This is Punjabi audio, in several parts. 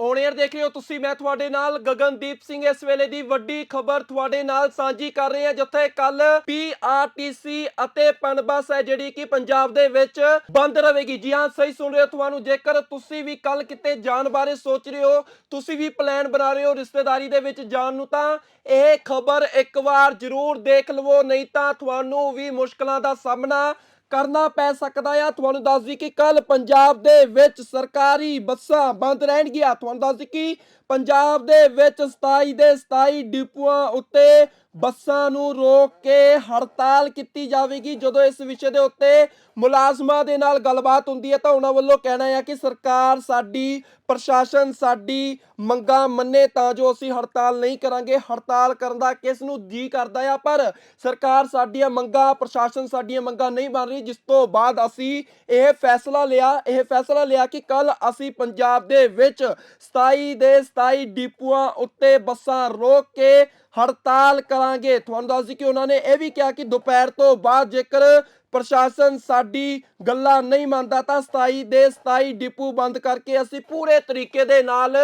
ਓਨੇਅਰ ਦੇਖ ਰਹੇ ਹੋ ਤੁਸੀਂ, ਮੈਂ ਤੁਹਾਡੇ ਨਾਲ ਗਗਨਦੀਪ ਸਿੰਘ ਇਸ ਵੇਲੇ ਦੀ ਵੱਡੀ ਖਬਰ ਤੁਹਾਡੇ ਨਾਲ ਸਾਂਝੀ ਕਰ ਰਹੇ ਹਾਂ ਜਿੱਥੇ ਕੱਲ ਪੀਆਰਟੀਸੀ ਅਤੇ ਪਨਬਸ ਹੈ, ਜਿਹੜੀ ਕਿ ਪੰਜਾਬ ਦੇ ਵਿੱਚ ਬੰਦ ਰਹੇਗੀ। ਜੀ ਹਾਂ, ਸਹੀ ਸੁਣ ਰਹੇ ਹੋ ਤੁਹਾਨੂੰ, ਜੇਕਰ ਤੁਸੀਂ ਵੀ ਕੱਲ ਕਿਤੇ ਜਾਣ ਬਾਰੇ ਸੋਚ ਰਹੇ ਹੋ, ਤੁਸੀਂ ਵੀ ਪਲਾਨ ਬਣਾ ਰਹੇ ਹੋ ਰਿਸ਼ਤੇਦਾਰੀ ਦੇ ਵਿੱਚ ਜਾਣ ਨੂੰ, ਤਾਂ ਇਹ ਖਬਰ ਇੱਕ ਵਾਰ ਜ਼ਰੂਰ ਦੇਖ ਲਵੋ, ਨਹੀਂ ਤਾਂ ਤੁਹਾਨੂੰ ਵੀ ਮੁਸ਼ਕਲਾਂ ਦਾ ਸਾਹਮਣਾ ਕਰਨਾ ਪੈ ਸਕਦਾ ਆ। ਤੁਹਾਨੂੰ ਦੱਸ ਦਈ ਕਿ ਕੱਲ ਪੰਜਾਬ ਦੇ ਵਿੱਚ ਸਰਕਾਰੀ ਬੱਸਾਂ ਬੰਦ ਰਹਿਣਗੀਆਂ। ਤੁਹਾਨੂੰ ਦੱਸ ਦਈ ਕਿ ਪੰਜਾਬ ਦੇ ਵਿੱਚ 27 ਦੇ 27 ਡਿਪੂਆਂ ਉੱਤੇ ਬੱਸਾਂ ਨੂੰ ਰੋਕ ਕੇ ਹੜਤਾਲ ਕੀਤੀ ਜਾਵੇਗੀ। ਜਦੋਂ ਇਸ ਵਿਸ਼ੇ ਦੇ ਉੱਤੇ ਮੁਲਾਜ਼ਮਾਂ ਦੇ ਨਾਲ ਗੱਲਬਾਤ ਹੁੰਦੀ ਹੈ ਤਾਂ ਉਹਨਾਂ ਵੱਲੋਂ ਕਹਿਣਾ ਹੈ ਕਿ ਸਰਕਾਰ ਸਾਡੀ, ਪ੍ਰਸ਼ਾਸਨ ਸਾਡੀ ਮੰਗਾਂ ਮੰਨੇ ਤਾਂ ਜੋ ਅਸੀਂ ਹੜਤਾਲ ਨਹੀਂ ਕਰਾਂਗੇ। ਹੜਤਾਲ ਕਰਨ ਦਾ ਕਿਸ ਨੂੰ ਜੀ ਕਰਦਾ ਆ? ਪਰ ਸਰਕਾਰ ਸਾਡੀਆਂ ਮੰਗਾਂ, ਪ੍ਰਸ਼ਾਸਨ ਸਾਡੀਆਂ ਮੰਗਾਂ ਨਹੀਂ ਮੰਨ ਰਹੀ। ਜਿਸ ਤੋਂ ਬਾਅਦ ਅਸੀਂ ਇਹ ਫੈਸਲਾ ਲਿਆ, ਇਹ ਫੈਸਲਾ ਲਿਆ ਕਿ ਕੱਲ ਅਸੀਂ ਪੰਜਾਬ ਦੇ ਵਿੱਚ 27 ਦੇ 27 ਡਿਪੂਆਂ ਉੱਤੇ ਬੱਸਾਂ ਰੋਕ ਕੇ ਹੜਤਾਲ ਕਰਾਂਗੇ। ਤੁਹਾਨੂੰ ਦੱਸ ਦਈ ਕਿ ਉਹਨਾਂ ਨੇ ਇਹ ਵੀ ਕਿਹਾ ਕਿ ਦੁਪਹਿਰ ਤੋਂ ਬਾਅਦ ਜੇਕਰ ਪ੍ਰਸ਼ਾਸਨ ਸਾਡੀ ਗੱਲਾਂ ਨਹੀਂ ਮੰਨਦਾ, ਤਾਂ 27 ਦੇ 27 ਡਿਪੂ ਬੰਦ ਕਰਕੇ ਅਸੀਂ ਪੂਰੇ ਤਰੀਕੇ ਦੇ ਨਾਲ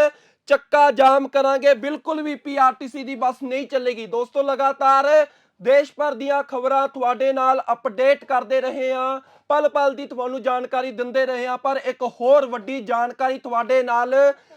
ਚੱਕਾ ਜਾਮ ਕਰਾਂਗੇ। ਬਿਲਕੁਲ ਵੀ ਪੀਆਰਟੀਸੀ ਦੀ ਬੱਸ ਨਹੀਂ ਚੱਲੇਗੀ। ਦੋਸਤੋ, ਲਗਾਤਾਰ ਦੇਸ਼ ਭਰ ਦੀਆਂ ਖਬਰਾਂ ਤੁਹਾਡੇ ਨਾਲ ਅਪਡੇਟ ਕਰਦੇ ਰਹੇ ਹਾਂ। ਪਲ ਪਲ ਦੀ ਤੁਹਾਨੂੰ ਜਾਣਕਾਰੀ ਦਿੰਦੇ ਰਹੇ ਹਾਂ, ਪਰ ਇੱਕ ਹੋਰ ਵੱਡੀ ਜਾਣਕਾਰੀ ਤੁਹਾਡੇ ਨਾਲ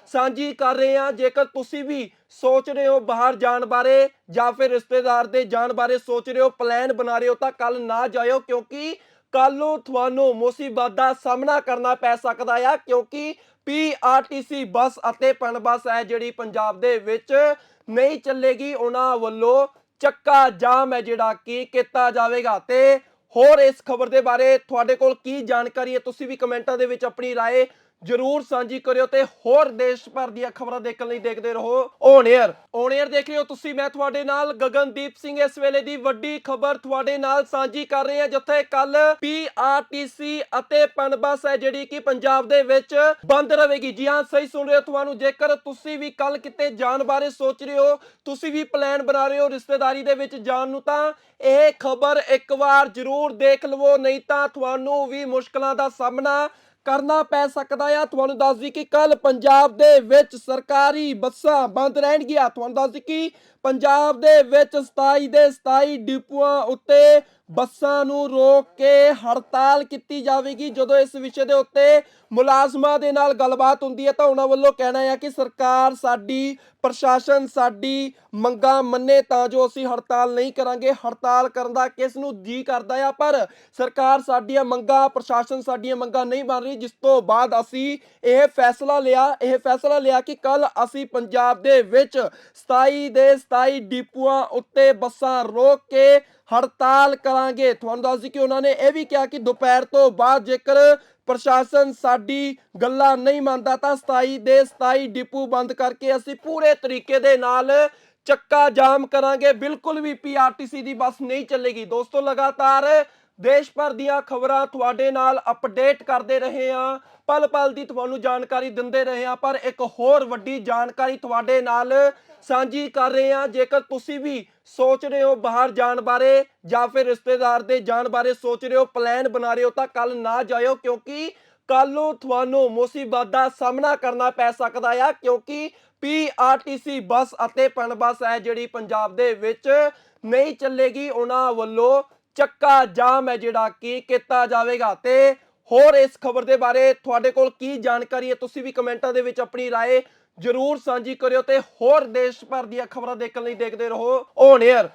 ਸਾਂਝੀ ਕਰ ਰਹੇ ਹਾਂ। ਜੇਕਰ ਤੁਸੀਂ ਵੀ ਸੋਚ ਰਹੇ ਹੋ ਬਾਹਰ ਜਾਣ ਬਾਰੇ ਜਾਂ ਫਿਰ ਰਿਸ਼ਤੇਦਾਰ ਦੇ ਜਾਣ ਬਾਰੇ ਸੋਚ ਰਹੇ ਹੋ ਪਲਾਨ ਬਣਾ ਰਹੇ ਹੋ, ਤਾਂ ਕੱਲ ਨਾ ਜਾਇਓ, ਕਿਉਂਕਿ ਕੱਲ ਨੂੰ ਤੁਹਾਨੂੰ ਮੁਸੀਬਤ ਦਾ ਸਾਹਮਣਾ ਕਰਨਾ ਪੈ ਸਕਦਾ ਆ, ਕਿਉਂਕਿ ਪੀਆਰਟੀਸੀ ਬੱਸ ਅਤੇ ਪਨ ਬੱਸ ਹੈ ਜਿਹੜੀ ਪੰਜਾਬ ਦੇ ਵਿੱਚ ਨਹੀਂ ਚੱਲੇਗੀ। ਉਹਨਾਂ ਵੱਲੋਂ ਚੱਕਾ ਜਾਮ ਹੈ ਜਿਹੜਾ ਕਿ ਕੀਤਾ ਜਾਵੇਗਾ ਤੇ ਹੋਰ ਇਸ ਖਬਰ ਦੇ ਬਾਰੇ ਤੁਹਾਡੇ ਕੋਲ ਕੀ ਜਾਣਕਾਰੀ ਹੈ ਤੁਸੀਂ ਵੀ ਕਮੈਂਟਾਂ ਦੇ ਵਿੱਚ ਆਪਣੀ رائے ਜਰੂਰ ਸਾਂਝੀ ਕਰਿਓ ਤੇ ਹੋਰ ਦੇਸ਼ ਭਰ ਦੀਆਂ ਖਬਰਾਂ ਦੇਖਣ ਲਈ ਦੇਖਦੇ ਰਹੋ। ਔਨ 에ਅਰ ਔਨ 에ਅਰ ਦੇਖ ਰਹੇ ਹੋ ਤੁਸੀਂ, ਮੈਂ ਤੁਹਾਡੇ ਨਾਲ ਗਗਨਦੀਪ ਸਿੰਘ ਇਸ ਵੇਲੇ ਦੀ ਵੱਡੀ ਖਬਰ ਤੁਹਾਡੇ ਨਾਲ ਸਾਂਝੀ ਕਰ ਰਹੇ ਹਾਂ, ਜਿੱਥੇ ਕੱਲ ਪੀਆਰਟੀਸੀ ਅਤੇ ਪਨਬਸ ਹੈ, ਜਿਹੜੀ ਕਿ ਪੰਜਾਬ ਦੇ ਵਿੱਚ ਬੰਦ ਰਹੇਗੀ। ਜੀ ਹਾਂ, ਸਹੀ ਸੁਣ ਰਹੇ ਹੋ ਤੁਹਾਨੂੰ, ਜੇਕਰ ਤੁਸੀਂ ਵੀ ਕੱਲ ਕਿਤੇ ਜਾਣ ਬਾਰੇ ਸੋਚ ਰਹੇ ਹੋ, ਤੁਸੀਂ ਵੀ ਪਲਾਨ ਬਣਾ ਰਹੇ ਹੋ ਰਿਸ਼ਤੇਦਾਰੀ ਦੇ ਵਿੱਚ ਜਾਣ ਨੂੰ, ਤਾਂ ਇਹ ਖਬਰ ਇੱਕ ਵਾਰ ਜ਼ਰੂਰ ਦੇਖ ਲਵੋ, ਨਹੀਂ ਤਾਂ ਤੁਹਾਨੂੰ ਵੀ ਮੁਸ਼ਕਲਾਂ ਦਾ ਸਾਹਮਣਾ ਕਰਨਾ ਪੈ ਸਕਦਾ ਆ। ਤੁਹਾਨੂੰ ਦੱਸ ਦਈ ਕਿ ਕੱਲ ਪੰਜਾਬ ਦੇ ਵਿੱਚ ਸਰਕਾਰੀ ਬੱਸਾਂ ਬੰਦ ਰਹਿਣਗੀਆਂ। ਤੁਹਾਨੂੰ ਦੱਸ ਦਈ ਕਿ ਪੰਜਾਬ ਦੇ ਵਿੱਚ 27 ਦੇ 27 ਡਿਪੂਆਂ ਉੱਤੇ ਬੱਸਾਂ ਨੂੰ ਰੋਕ ਕੇ ਹੜਤਾਲ ਕੀਤੀ ਜਾਵੇਗੀ। ਜਦੋਂ ਇਸ ਵਿਸ਼ੇ ਦੇ ਉੱਤੇ ਮੁਲਾਜ਼ਮਾਂ ਦੇ ਨਾਲ ਗੱਲਬਾਤ ਹੁੰਦੀ ਹੈ ਤਾਂ ਉਹਨਾਂ ਵੱਲੋਂ ਕਹਿਣਾ ਹੈ ਕਿ ਸਰਕਾਰ ਸਾਡੀ, ਪ੍ਰਸ਼ਾਸਨ ਸਾਡੀ ਮੰਗਾਂ ਮੰਨੇ ਤਾਂ ਜੋ ਅਸੀਂ ਹੜਤਾਲ ਨਹੀਂ ਕਰਾਂਗੇ। ਹੜਤਾਲ ਕਰਨ ਦਾ ਕਿਸ ਨੂੰ ਜੀ ਕਰਦਾ ਆ? ਪਰ ਸਰਕਾਰ ਸਾਡੀਆਂ ਮੰਗਾਂ, ਪ੍ਰਸ਼ਾਸਨ ਸਾਡੀਆਂ ਮੰਗਾਂ ਨਹੀਂ ਮੰਨ ਰਹੀ। ਜਿਸ ਤੋਂ ਬਾਅਦ ਅਸੀਂ ਇਹ ਫੈਸਲਾ ਲਿਆ, ਇਹ ਫੈਸਲਾ ਲਿਆ ਕਿ ਕੱਲ ਅਸੀਂ ਪੰਜਾਬ ਦੇ ਵਿੱਚ 27 ਦੇ 27 ਡਿਪੂਆਂ ਉੱਤੇ ਬੱਸਾਂ ਰੋਕ ਕੇ ਹੜਤਾਲ ਕਰਾਂਗੇ। ਤੁਹਾਨੂੰ ਦੱਸ ਦਈ ਕਿ ਉਹਨਾਂ ਨੇ ਇਹ ਵੀ ਕਿਹਾ ਕਿ ਦੁਪਹਿਰ ਤੋਂ ਬਾਅਦ ਜੇਕਰ ਪ੍ਰਸ਼ਾਸਨ ਸਾਡੀ ਗੱਲਾਂ ਨਹੀਂ ਮੰਨਦਾ, ਤਾਂ 27 ਦੇ 27 ਡਿਪੂ ਬੰਦ ਕਰਕੇ ਅਸੀਂ ਪੂਰੇ ਤਰੀਕੇ ਦੇ ਨਾਲ ਚੱਕਾ ਜਾਮ ਕਰਾਂਗੇ। ਬਿਲਕੁਲ ਵੀ ਪੀਆਰਟੀਸੀ ਦੀ ਬੱਸ ਨਹੀਂ ਚੱਲੇਗੀ। ਦੋਸਤੋ, ਲਗਾਤਾਰ ਦੇਸ਼ ਭਰ ਦੀਆਂ ਖਬਰਾਂ ਤੁਹਾਡੇ ਨਾਲ ਅਪਡੇਟ ਕਰਦੇ ਰਹੇ ਹਾਂ। ਪਲ ਪਲ ਦੀ ਤੁਹਾਨੂੰ ਜਾਣਕਾਰੀ ਦਿੰਦੇ ਰਹੇ ਹਾਂ, ਪਰ ਇੱਕ ਹੋਰ ਵੱਡੀ ਜਾਣਕਾਰੀ ਤੁਹਾਡੇ ਨਾਲ ਸਾਂਝੀ ਕਰ ਰਹੇ ਹਾਂ। ਜੇਕਰ ਤੁਸੀਂ ਵੀ ਸੋਚ ਰਹੇ ਹੋ ਬਾਹਰ ਜਾਣ ਬਾਰੇ ਜਾਂ ਫਿਰ ਰਿਸ਼ਤੇਦਾਰ ਦੇ ਜਾਣ ਬਾਰੇ ਸੋਚ ਰਹੇ ਹੋ ਪਲਾਨ ਬਣਾ ਰਹੇ ਹੋ, ਤਾਂ ਕੱਲ ਨਾ ਜਾਇਓ, ਕਿਉਂਕਿ ਕੱਲ ਨੂੰ ਤੁਹਾਨੂੰ ਮੁਸੀਬਤ ਦਾ ਸਾਹਮਣਾ ਕਰਨਾ ਪੈ ਸਕਦਾ ਆ, ਕਿਉਂਕਿ ਪੀਆਰਟੀਸੀ ਬੱਸ ਅਤੇ ਪਨ ਬੱਸ ਹੈ ਜਿਹੜੀ ਪੰਜਾਬ ਦੇ ਵਿੱਚ ਨਹੀਂ ਚੱਲੇਗੀ। ਉਹਨਾਂ ਵੱਲੋਂ ਚੱਕਾ ਜਾਮ ਹੈ ਜਿਹੜਾ ਕੀ ਕੀਤਾ ਜਾਵੇਗਾ। ਤੇ ਹੋਰ ਇਸ ਖਬਰ ਦੇ ਬਾਰੇ ਤੁਹਾਡੇ ਕੋਲ ਕੀ ਜਾਣਕਾਰੀ ਹੈ, ਤੁਸੀਂ ਵੀ ਕਮੈਂਟਾਂ ਦੇ ਵਿੱਚ ਆਪਣੀ رائے ਜ਼ਰੂਰ ਸਾਂਝੀ ਕਰਿਓ ਤੇ ਹੋਰ ਦੇਸ਼ ਭਰ ਦੀਆਂ ਖਬਰਾਂ ਦੇਖਣ ਲਈ ਦੇਖਦੇ ਰਹੋ। On air